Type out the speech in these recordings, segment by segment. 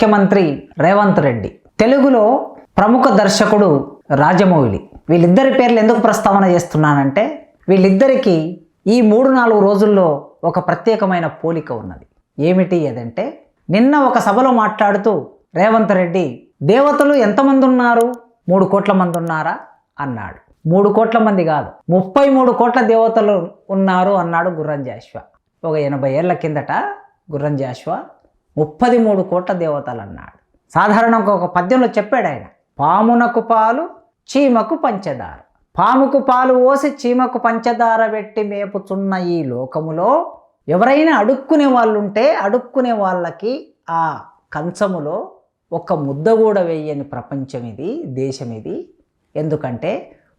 ముఖ్యమంత్రి రేవంత్ రెడ్డి. తెలుగులో ప్రముఖ దర్శకుడు రాజమౌళి. వీళ్ళిద్దరి పేర్లు ఎందుకు ప్రస్తావన చేస్తున్నానంటే వీళ్ళిద్దరికీ ఈ మూడు నాలుగు రోజుల్లో ఒక ప్రత్యేకమైన పోలిక ఉన్నది. ఏమిటి అదంటే నిన్న ఒక సభలో మాట్లాడుతూ రేవంత్ రెడ్డి దేవతలు ఎంతమంది ఉన్నారు? మూడు కోట్ల మంది ఉన్నారా? అన్నాడు. మూడు కోట్ల మంది కాదు ముప్పై మూడు కోట్ల దేవతలు ఉన్నారు అన్నాడు గుర్రం జాష్వా ఒక ఎనభై ఏళ్ళ కిందట గుర్రం జాష్వా ముప్పది మూడు కోట్ల దేవతలు అన్నాడు సాధారణంగా ఒక పద్యంలో చెప్పాడు ఆయన పామునకు పాలు చీమకు పంచదార. పాముకు పాలు పోసి చీమకు పంచదార పెట్టి మేపుచున్న ఈ లోకములో ఎవరైనా అడుక్కునే వాళ్ళు ఉంటే అడుక్కునే వాళ్ళకి ఆ కంచములో ఒక ముద్ద కూడా వేయని ప్రపంచం ఇది దేశం ఇది ఎందుకంటే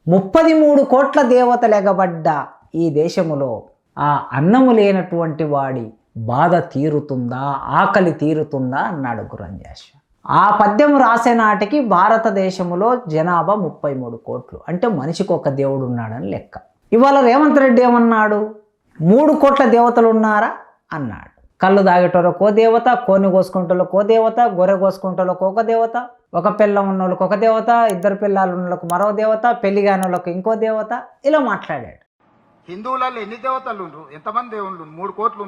ముప్పది మూడు కోట్ల దేవతలు ఎగబడ్డ ఈ దేశములో ఆ అన్నము లేనటువంటి వాడి బాధ తీరుతుందా ఆకలి తీరుతుందా అన్నాడు గురంజాష్. ఆ పద్యం రాసే నాటికి భారతదేశంలో జనాభా ముప్పై మూడు కోట్లు. అంటే మనిషికి ఒక దేవుడు ఉన్నాడని లెక్క. ఇవాళ రేవంత్ రెడ్డి ఏమన్నాడు? మూడు కోట్ల దేవతలు ఉన్నారా? అన్నాడు. కళ్ళు దాగేటోళ్ళకో దేవత కోని కోసుకుంటోళ్ళకో దేవత గొర్రె కోసుకుంటోళ్ళకు ఒక దేవత ఒక పిల్ల ఉన్నోళ్ళకి ఒక దేవత ఇద్దరు పిల్లలు ఉన్నోళ్ళకి మరో దేవత పెళ్ళి కాని వాళ్ళకి ఇంకో దేవత. ఇలా మాట్లాడాడు. హిందువులలో ఎన్ని దేవతలు ఉండ్రు? ఎంతమంది దేవుళ్ళు మూడు కోట్లు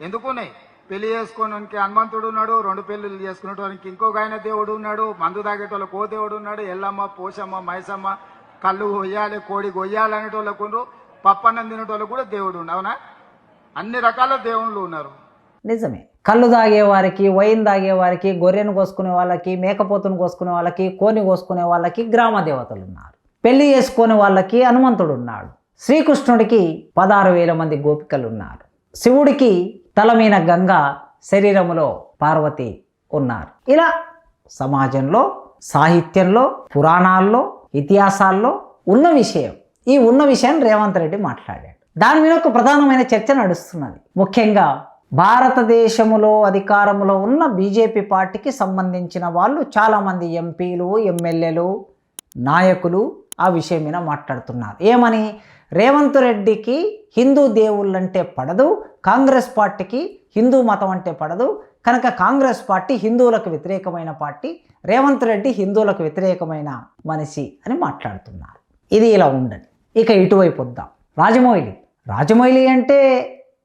ఎందుకున్నాయి పెళ్ళి చేసుకోవడానికి హనుమంతుడు ఉన్నాడు రెండు పెళ్ళిళ్ళు చేసుకునేటోనికి ఇంకొక ఆయన దేవుడు ఉన్నాడు మందు తాగేటోళ్ళకి ఓ దేవుడు ఉన్నాడు ఎల్లమ్మ పోషమ్మ మైసమ్మ కళ్ళు కొయ్యాలి కోడి కొయ్యాలి అనేటోళ్ళకు పప్పన్నం తినేటోళ్ళకు కూడా దేవుడు అవునా? అన్ని రకాల దేవుళ్ళు ఉన్నారు. నిజమే. కళ్ళు తాగే వారికి వైన్ తాగే వారికి గొర్రెను కోసుకునే వాళ్ళకి మేకపోతును కోసుకునే వాళ్ళకి కోని కోసుకునే వాళ్ళకి గ్రామ దేవతలు ఉన్నారు. పెళ్ళి చేసుకునే వాళ్ళకి హనుమంతుడు ఉన్నాడు. శ్రీకృష్ణుడికి పదహారు వేల మంది గోపికలు ఉన్నారు. శివుడికి తల మీద గంగ శరీరములో పార్వతి ఉన్నారు. ఇలా సమాజంలో సాహిత్యంలో పురాణాల్లో ఇతిహాసాల్లో ఉన్న విషయం ఈ ఉన్న విషయాన్ని రేవంత్ రెడ్డి మాట్లాడాడు. దాని మీద ఒక ప్రధానమైన చర్చ నడుస్తున్నది. ముఖ్యంగా భారతదేశములో అధికారంలో ఉన్న బీజేపీ పార్టీకి సంబంధించిన వాళ్ళు చాలామంది ఎంపీలు ఎమ్మెల్యేలు నాయకులు ఆ విషయం మీద మాట్లాడుతున్నారు. ఏమని? రేవంత్ రెడ్డికి హిందూ దేవుళ్ళంటే పడదు కాంగ్రెస్ పార్టీకి హిందూ మతం అంటే పడదు. కనుక కాంగ్రెస్ పార్టీ హిందువులకు వ్యతిరేకమైన పార్టీ రేవంత్ రెడ్డి హిందువులకు వ్యతిరేకమైన మనిషి అని మాట్లాడుతున్నారు. ఇది ఇలా ఉండండి. ఇక ఇటువైపు వద్దాం. రాజమౌళి. రాజమౌళి అంటే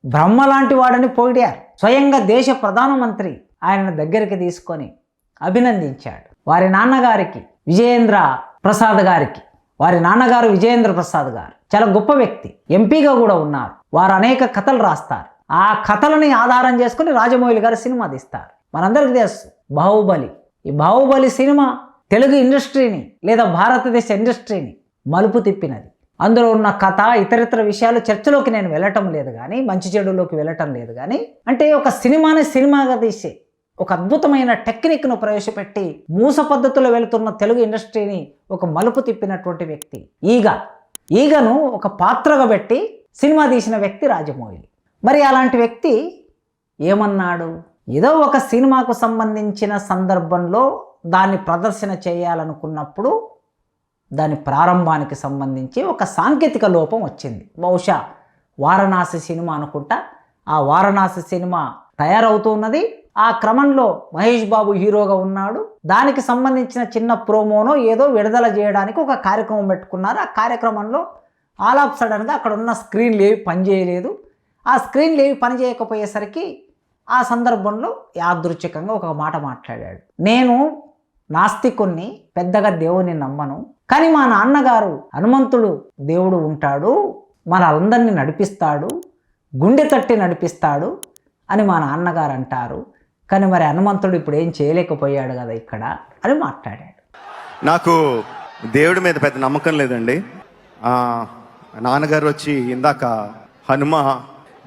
బ్రహ్మ లాంటి వాడని పొగిడారు. స్వయంగా దేశ ప్రధానమంత్రి ఆయన దగ్గరికి తీసుకొని అభినందించాడు. వారి నాన్నగారికి విజయేంద్ర ప్రసాద్ గారికి వారి నాన్నగారు విజయేంద్ర ప్రసాద్ గారు. చాలా గొప్ప వ్యక్తి. ఎంపీగా కూడా ఉన్నారు. వారు అనేక కథలు రాస్తారు. ఆ కథలని ఆధారం చేసుకుని రాజమౌళి గారు సినిమా తీస్తారు. మనందరికీ తెలుసు. బాహుబలి. ఈ బాహుబలి సినిమా తెలుగు ఇండస్ట్రీని లేదా భారతదేశ ఇండస్ట్రీని మలుపు తిప్పినది. అందులో ఉన్న కథ ఇతరితర విషయాలు చర్చలోకి నేను వెళ్ళటం లేదు కానీ మంచి చెడులోకి వెళ్ళటం లేదు కానీ అంటే ఒక సినిమాని సినిమాగా తీసే ఒక అద్భుతమైన టెక్నిక్ను ప్రవేశపెట్టి మూస పద్ధతిలో వెళుతున్న తెలుగు ఇండస్ట్రీని ఒక మలుపు తిప్పినటువంటి వ్యక్తి. ఈగ. ఈగను ఒక పాత్రగా పెట్టి సినిమా తీసిన వ్యక్తి రాజమౌళి. మరి అలాంటి వ్యక్తి ఏమన్నాడు? ఏదో ఒక సినిమాకు సంబంధించిన సందర్భంలో దాన్ని ప్రదర్శన చేయాలనుకున్నప్పుడు దాని ప్రారంభానికి సంబంధించి ఒక సాంకేతిక లోపం వచ్చింది. బహుశా వారణాసి సినిమా అనుకుంటా. ఆ వారణాసి సినిమా తయారవుతున్నది ఆ క్రమంలో మహేష్ బాబు హీరోగా ఉన్నాడు. దానికి సంబంధించిన చిన్న ప్రోమోనో ఏదో విడుదల చేయడానికి ఒక కార్యక్రమం పెట్టుకున్నారు. ఆ కార్యక్రమంలో ఆల్ ఆఫ్ సడన్గా అక్కడ ఉన్న స్క్రీన్లు ఏవి పనిచేయలేదు. ఆ స్క్రీన్లు ఏవి పనిచేయకపోయేసరికి ఆ సందర్భంలో యాదృచ్ఛికంగా ఒక మాట మాట్లాడాడు. నేను నాస్తికుణ్ణి పెద్దగా దేవుని నమ్మను. కానీ మా నాన్నగారు హనుమంతుడు దేవుడు ఉంటాడు. మనందరినీ నడిపిస్తాడు. గుండె తట్టి నడిపిస్తాడు అని మా నాన్నగారు అంటారు. కానీ మరి హనుమంతుడు ఇప్పుడు ఏం చేయలేకపోయాడు కదా ఇక్కడ అని మాట్లాడాడు. నాకు దేవుడి మీద పెద్ద నమ్మకం లేదండి. నాన్నగారు వచ్చి ఇందాక హనుమ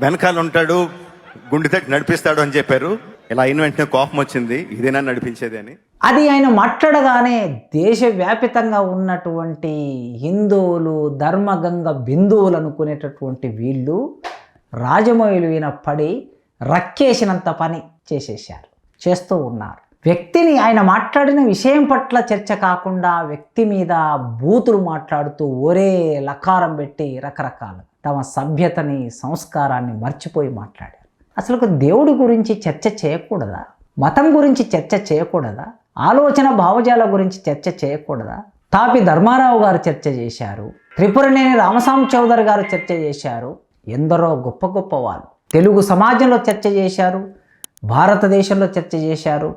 వెనకాల ఉంటాడు గుండె తట్టి నడిపిస్తాడు అని చెప్పారు. ఇలా అయిన వెంటనే కోపం వచ్చింది ఇదేనా నడిపించేది అని. అది ఆయన మాట్లాడగానే దేశవ్యాపితంగా ఉన్నటువంటి హిందువులు ధర్మగంగ బిందువులు అనుకునేటటువంటి వీళ్ళు రాజమౌళి పడి రక్కేసినంత పని. చేసేసారు చేస్తూ ఉన్నారు. వ్యక్తిని ఆయన మాట్లాడిన విషయం పట్ల చర్చ కాకుండా వ్యక్తి మీద బూతులు మాట్లాడుతూ ఒరే లకారం పెట్టి రకరకాలు తమ సభ్యతని సంస్కారాన్ని మర్చిపోయి మాట్లాడారు. అసలు దేవుడి గురించి చర్చ చేయకూడదా? మతం గురించి చర్చ చేయకూడదా? ఆలోచన భావజాల గురించి చర్చ చేయకూడదా? తాపి ధర్మారావు గారు చర్చ చేశారు త్రిపురనేని రామస్వామి చౌదరి గారు చర్చ చేశారు ఎందరో గొప్ప గొప్ప వాళ్ళు. తెలుగు సమాజంలో చర్చ చేశారు భారతదేశంలో చర్చ చేశారు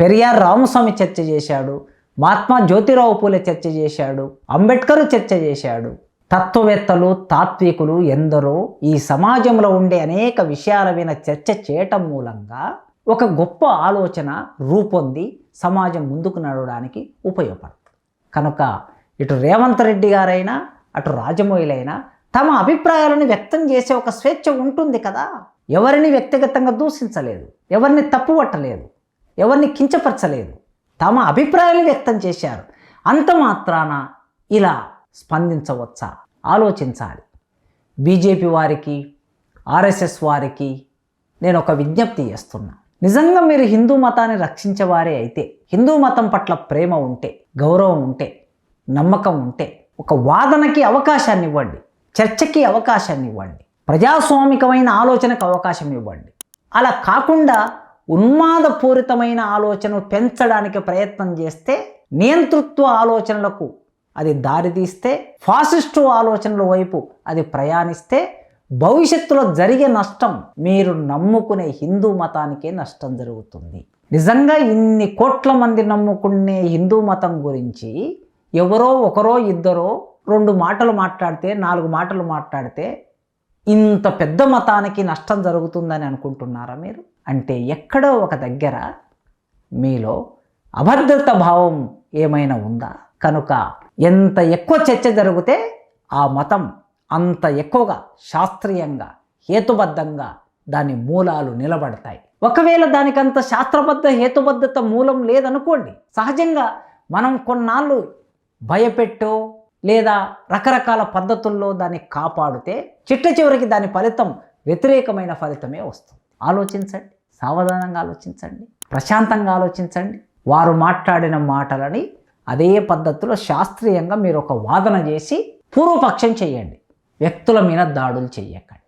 పెరియార్ రామస్వామి చర్చ చేశాడు. మహాత్మా జ్యోతిరావు పూలే చర్చ చేశాడు. అంబేద్కర్ చర్చ చేశాడు. తత్వవేత్తలు తాత్వికులు ఎందరో ఈ సమాజంలో ఉండే అనేక విషయాల మీద చర్చ చేయటం మూలంగా ఒక గొప్ప ఆలోచన రూపొంది సమాజం ముందుకు నడవడానికి ఉపయోగపడుతుంది. కనుక ఇటు రేవంత్ రెడ్డి గారైనా అటు రాజమౌళిలైనా తమ అభిప్రాయాలను వ్యక్తం చేసే ఒక స్వేచ్ఛ ఉంటుంది కదా. ఎవరిని వ్యక్తిగతంగా దూషించలేదు ఎవరిని తప్పుపట్టలేదు ఎవరిని కించపరచలేదు. తమ అభిప్రాయాలు వ్యక్తం చేశారు. అంత మాత్రాన ఇలా స్పందించవచ్చా? ఆలోచించాలి. బీజేపీ వారికి ఆర్ఎస్ఎస్ వారికి నేను ఒక విజ్ఞప్తి చేస్తున్నా. నిజంగా మీరు హిందూ మతాన్ని రక్షించేవారే అయితే హిందూ మతం పట్ల ప్రేమ ఉంటే గౌరవం ఉంటే నమ్మకం ఉంటే ఒక వాదనకి అవకాశాన్ని ఇవ్వండి చర్చకి అవకాశాన్ని ఇవ్వండి. ప్రజాస్వామికమైన ఆలోచనకు అవకాశం ఇవ్వండి. అలా కాకుండా ఉన్మాదపూరితమైన ఆలోచన పెంచడానికి ప్రయత్నం చేస్తే నియంతృత్వ ఆలోచనలకు అది దారితీస్తే ఫాసిస్టు ఆలోచనల వైపు అది ప్రయాణిస్తే భవిష్యత్తులో జరిగే నష్టం మీరు నమ్ముకునే హిందూ మతానికే నష్టం జరుగుతుంది. నిజంగా ఇన్ని కోట్ల మంది నమ్ముకునే హిందూ మతం గురించి ఎవరో ఒకరో ఇద్దరో రెండు మాటలు మాట్లాడితే నాలుగు మాటలు మాట్లాడితే ఇంత పెద్ద మతానికి నష్టం జరుగుతుందని అనుకుంటున్నారా మీరు? అంటే ఎక్కడో ఒక దగ్గర మీలో అభద్రత భావం ఏమైనా ఉందా? కనుక ఎంత ఎక్కువ చర్చ జరిగితే ఆ మతం అంత ఎక్కువగా శాస్త్రీయంగా హేతుబద్ధంగా దాని మూలాలు నిలబడతాయి. ఒకవేళ దానికంత శాస్త్రబద్ధ హేతుబద్ధత మూలం లేదనుకోండి సహజంగా మనం కొన్నాళ్ళు భయపెట్టో లేదా రకరకాల పద్ధతుల్లో దాన్ని కాపాడితే చిట్ట చివరికి దాని ఫలితం వ్యతిరేకమైన ఫలితమే వస్తుంది. ఆలోచించండి సావధానంగా ఆలోచించండి ప్రశాంతంగా ఆలోచించండి. వారు మాట్లాడిన మాటలని అదే పద్ధతిలో శాస్త్రీయంగా మీరు ఒక వాదన చేసి పూర్వపక్షం చేయండి. వ్యక్తుల మీద దాడులు చేయకండి.